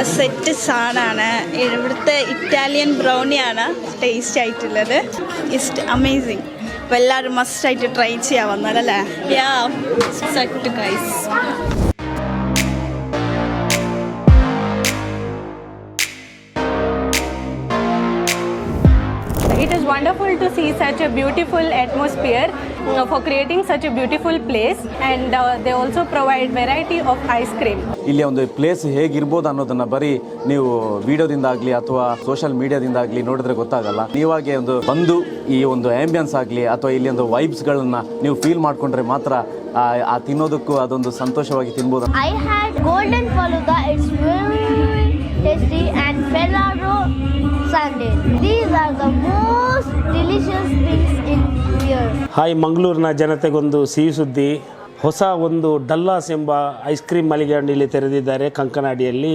Set സാധനമാണ് ഇവിടുത്തെ Italian ബ്രൗണിയാണ് ടേസ്റ്റ് ആയിട്ടുള്ളത്. ഇസ്റ്റ് അമേസിങ് അപ്പോൾ എല്ലാവരും മസ്റ്റായിട്ട് ട്രൈ ചെയ്യാൻ വന്നതല്ലേ yeah set guys It is wonderful to see such a beautiful atmosphere. For creating such a beautiful place and uh, they also provide variety of ice cream. ಇಲ್ಲಿ ಒಂದು place ಹೇಗಿರ್ಬೋದು ಅನ್ನೋದನ್ನ ಬರೀ ನೀವು ವಿಡಿಯೋದಿಂದಾಗ್ಲಿ ಅಥವಾ ಸೋಷಿಯಲ್ ಮೀಡಿಯಾದಿಂದಾಗ್ಲಿ ನೋಡಿದ್ರೆ ಗೊತ್ತಾಗಲ್ಲ ನೀವಾಗೆ ಒಂದು ಬಂದು ಈ ಒಂದು ಆಂಬಿಯನ್ಸ್ ಆಗಲಿ ಅಥವಾ ಇಲ್ಲಿ ಒಂದು ವೈಬ್ಸ್ಗಳನ್ನ ನೀವು ಫೀಲ್ ಮಾಡ್ಕೊಂಡ್ರೆ ಮಾತ್ರ ಆ ತಿನ್ನೋದಕ್ಕೂ ಅದೊಂದು ಸಂತೋಷವಾಗಿ ತಿನ್ಬೋದು I had golden faluda. It's very tasty and Ferraro sundae. These are the most delicious things in here. Hi ಮಂಗಳೂರಿನ ಜನತೆಗೊಂದು ಸಿಹಿ ಸುದ್ದಿ ಹೊಸ ಒಂದು ಡಲ್ಲಾಸ್ ಎಂಬ ಐಸ್ ಕ್ರೀಮ್ ಮಳಿಗೆ ಇಲ್ಲಿ ತೆರೆದಿದ್ದಾರೆ ಕಂಕನಾಡಿಯಲ್ಲಿ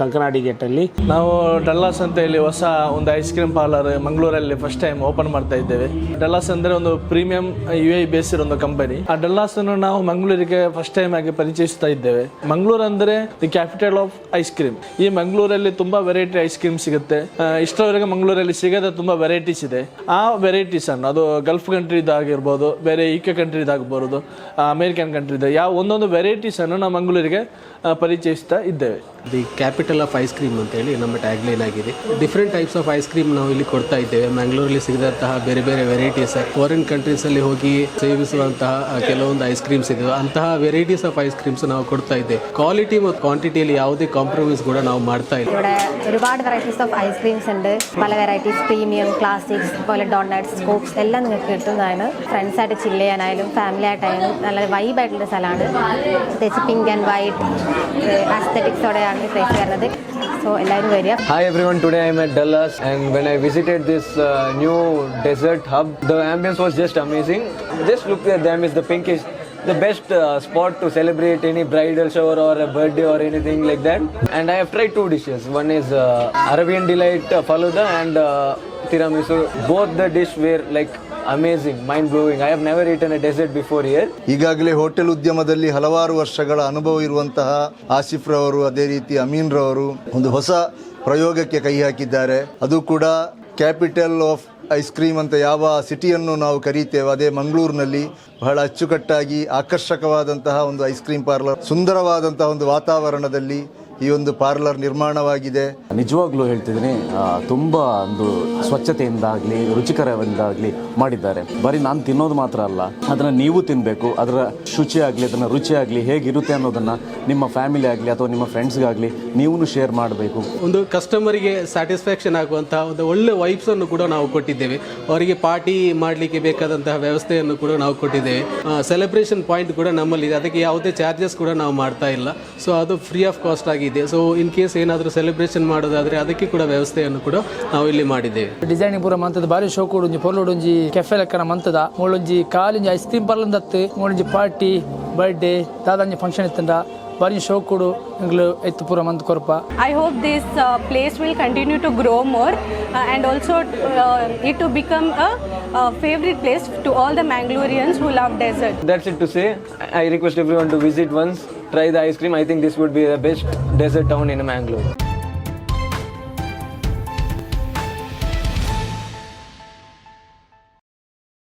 ಕಂಕನಾಡಿ ಗೇಟಲ್ಲಿ. ನಾವು ಡಲ್ಲಾಸ್ ಅಂತ ಹೇಳಿ ಹೊಸ ಒಂದು ಐಸ್ ಕ್ರೀಮ್ ಪಾರ್ಲರ್ ಮಂಗಳೂರಲ್ಲಿ ಫಸ್ಟ್ ಟೈಮ್ ಓಪನ್ ಮಾಡ್ತಾ ಇದ್ದೇವೆ. ಡಲ್ಲಾಸ್ ಅಂದ್ರೆ ಒಂದು ಪ್ರೀಮಿಯಂ ಯು ಐ ಬೇಸಿರೋ ಒಂದು ಕಂಪನಿ ಆ ಡಲ್ಲಾಸ್ ಅನ್ನು ನಾವು ಮಂಗಳೂರಿಗೆ ಫಸ್ಟ್ ಟೈಮ್ ಆಗಿ ಪರಿಚಯಿಸ್ತಾ ಇದ್ದೇವೆ. ಮಂಗಳೂರು ಅಂದ್ರೆ the capital of ice cream ಈ ಮಂಗಳೂರಲ್ಲಿ ತುಂಬಾ ವೆರೈಟಿ ಐಸ್ ಕ್ರೀಮ್ ಸಿಗುತ್ತೆ. ಇಷ್ಟರವರೆಗೆ ಮಂಗಳೂರಲ್ಲಿ ಸಿಗದ ತುಂಬಾ ವೆರೈಟೀಸ್ ಇದೆ. ಆ ವೆರೈಟೀಸ್ ಅನ್ನು, ಅದು ಗಲ್ಫ್ ಕಂಟ್ರಿದಾಗಿರ್ಬೋದು ಬೇರೆ ಯು ಕೆ ಕಂಟ್ರಿದಾಗಬಹುದು ಅಮೇರಿಕನ್ ಕಂಟ್ರಿದ ಯಾವ ಒಂದೊಂದು ವೆರೈಟೀಸ್ ಅನ್ನು ನಾವು ಮಂಗಳೂರಿಗೆ ಪರಿಚಯಿಸ್ತಾ ಇದ್ದೇವೆ. The capital of ice cream ಅಂತೇಳಿ ನಮ್ಮ ಟ್ಯಾಗ್ ಲೈನ್ ಆಗಿದೆ. Different types of ice cream ನಾವು ಇಲ್ಲಿ ಕೊಡ್ತಾ ಇದ್ದೇವೆ. ಮ್ಯಾಂಗ್ಳೂರಲ್ಲಿ ಸಿಗದಂತಹ ಬೇರೆ ಬೇರೆ ವೆರೈಟೀಸ್ ಫಾರಿನ್ ಕಂಟ್ರೀಸಲ್ಲಿ ಹೋಗಿ ಸೇವಿಸುವಂತಹ ಕೆಲವೊಂದು ಐಸ್ ಕ್ರೀಮ್ಸ್ ಇದೆ ಅಂತಹ ವೆರೈಟೀಸ್ ಆಫ್ ಐಸ್ ಕ್ರೀಮ್ಸ್ ನಾವು ಕೊಡ್ತಾ ಇದ್ದೇವೆ. ಕ್ವಾಲಿಟಿ ಮತ್ತು ಕ್ವಾಂಟಿಟಿಯಲ್ಲಿ ಯಾವುದೇ ಕಾಂಪ್ರಮೈಸ್ ಕೂಡ ನಾವು ಮಾಡ್ತಾ ಇಲ್ಲ. ഇവിടെ ഒരുപാട് വെറൈറ്റീസ് ഓഫ് ഐസ്ക്രീംസ് ഉണ്ട്. പല വെറൈറ്റീസ് പ്രീമിയം ക്ലാസിക്സ് അതുപോലെ ഡോണട്ട്സ് സ്കൂപ്സ് എല്ലാം നിങ്ങൾക്ക് കിട്ടുന്നതാണ്. ഫ്രണ്ട്സായിട്ട് ചില്ല് ചെയ്യാനായാലും ഫാമിലി ആയിട്ടായാലും നല്ല വൈബായിട്ടുള്ള സ്ഥലമാണ്. പ്രത്യേകിച്ച് പിങ്ക് ആൻഡ് വൈറ്റ് ആസ്തറ്റിക്സോടെയാണ് ഈ പ്ലേസ് വരുന്നത് സോ എല്ലാവരും വരിക Hi everyone, today I'm at Dallas and when I visited this uh, new desert hub, the ambience was just amazing. Just look at them, is the pink is the best uh, spot to celebrate any bridal shower or a birthday or anything like that. And I have tried two dishes. One is uh, Arabian Delight uh, Faluda and uh, Tiramisu. Both the dish were like amazing, mind blowing. I have never eaten a dessert before here ಈಗಾಗಲೇ hotel ಉದ್ಯಮದಲ್ಲಿ ಹಲವಾರು ವರ್ಷಗಳ ಅನುಭವ ಇರುವಂತಹ ಆಸಿಫ್ ರವರು ಅದೇ ರೀತಿ ಅಮೀನ್ ರವರು ಒಂದು ಹೊಸ ಪ್ರಯೋಗಕ್ಕೆ ಕೈ ಹಾಕಿದ್ದಾರೆ ಅದು ಕೂಡ ಕ್ಯಾಪಿಟಲ್ ಆಫ್ ಐಸ್ ಕ್ರೀಮ್ ಅಂತ ಯಾವ ಸಿಟಿಯನ್ನು ನಾವು ಕರೀತೇವೆ ಅದೇ ಮಂಗಳೂರಿನಲ್ಲಿ ಬಹಳ ಅಚ್ಚುಕಟ್ಟಾಗಿ ಆಕರ್ಷಕವಾದಂತಹ ಒಂದು ಐಸ್ ಕ್ರೀಮ್ ಪಾರ್ಲರ್ ಸುಂದರವಾದಂತಹ ಒಂದು ವಾತಾವರಣದಲ್ಲಿ ಈ ಒಂದು ಪಾರ್ಲರ್ ನಿರ್ಮಾಣವಾಗಿದೆ. ನಿಜವಾಗ್ಲೂ ಹೇಳ್ತಿದ್ದೀನಿ ತುಂಬ ಒಂದು ಸ್ವಚ್ಛತೆಯಿಂದಾಗಲಿ ರುಚಿಕರದಿಂದಾಗಲಿ ಮಾಡಿದ್ದಾರೆ. ಬರೀ ನಾನು ತಿನ್ನೋದು ಮಾತ್ರ ಅಲ್ಲ ಅದನ್ನು ನೀವು ತಿನ್ನಬೇಕು ಅದರ ಶುಚಿ ಆಗಲಿ ಅದನ್ನು ರುಚಿಯಾಗಲಿ ಆಗಲಿ ಹೇಗಿರುತ್ತೆ ಅನ್ನೋದನ್ನು ನಿಮ್ಮ ಫ್ಯಾಮಿಲಿ ಆಗಲಿ ಅಥವಾ ನಿಮ್ಮ ಫ್ರೆಂಡ್ಸ್ಗಾಗಲಿ ನೀವು ಶೇರ್ ಮಾಡಬೇಕು. ಒಂದು ಕಸ್ಟಮರಿಗೆ ಸ್ಯಾಟಿಸ್ಫ್ಯಾಕ್ಷನ್ ಆಗುವಂತಹ ಒಂದು ಒಳ್ಳೆ ವೈಬ್ಸ್ ಅನ್ನು ಕೂಡ ನಾವು ಕೊಟ್ಟಿದ್ದೇವೆ. ಅವರಿಗೆ ಪಾರ್ಟಿ ಮಾಡಲಿಕ್ಕೆ ಬೇಕಾದಂತಹ ವ್ಯವಸ್ಥೆಯನ್ನು ಕೂಡ ನಾವು ಕೊಟ್ಟಿದ್ದೇವೆ. ಸೆಲೆಬ್ರೇಷನ್ ಪಾಯಿಂಟ್ ಕೂಡ ನಮ್ಮಲ್ಲಿದೆ. ಅದಕ್ಕೆ ಯಾವುದೇ ಚಾರ್ಜಸ್ ಕೂಡ ನಾವು ಮಾಡ್ತಾ ಇಲ್ಲ. ಸೊ ಅದು ಫ್ರೀ ಆಫ್ ಕಾಸ್ಟ್ ಆಗಿದೆ. ಸೊ ಇನ್ ಕೇಸ್ ಏನಾದರೂ ಸೆಲೆಬ್ರೇಷನ್ ಮಾಡೋದಾದ್ರೆ ಅದಕ್ಕೆ ಕೂಡ ವ್ಯವಸ್ಥೆಯನ್ನು ಕೂಡ ನಾವು ಇಲ್ಲಿ ಮಾಡಿದ್ದೇವೆ. ಡಿಸೈನಿಂಗ್ ಪೂರ ಮಂತದ ಬಾರಿ ಶೋ ಕೊಡುಂಜಿ ಪೊಲ್ಲೋಡುಂಜಿ ಕೆಫೆ ಲೆಕ್ಕನ ಮಂತದ ಮೂಳುಂಜಿ ಕಾಲಿಂಜಿ ಐಸ್ ಕ್ರೀಮ್ ಪರ್ಲಂದತ್ತು ಮೂಳುಂಜಿ ಪಾರ್ಟಿ ಬರ್ಡೇ ದಾದಾಂಜಿ ಫಂಕ್ಷನ್ ಇತ್ತಂದ ಬರೀ ಶೋ ಕೊಡು ಪೂರ month I hope this place will continue to grow more and also it to become a favourite place to all the Mangaloreans who love dessert that's it to say I request everyone to visit once try the ice cream. I think this would be the best desert town in Mangalore.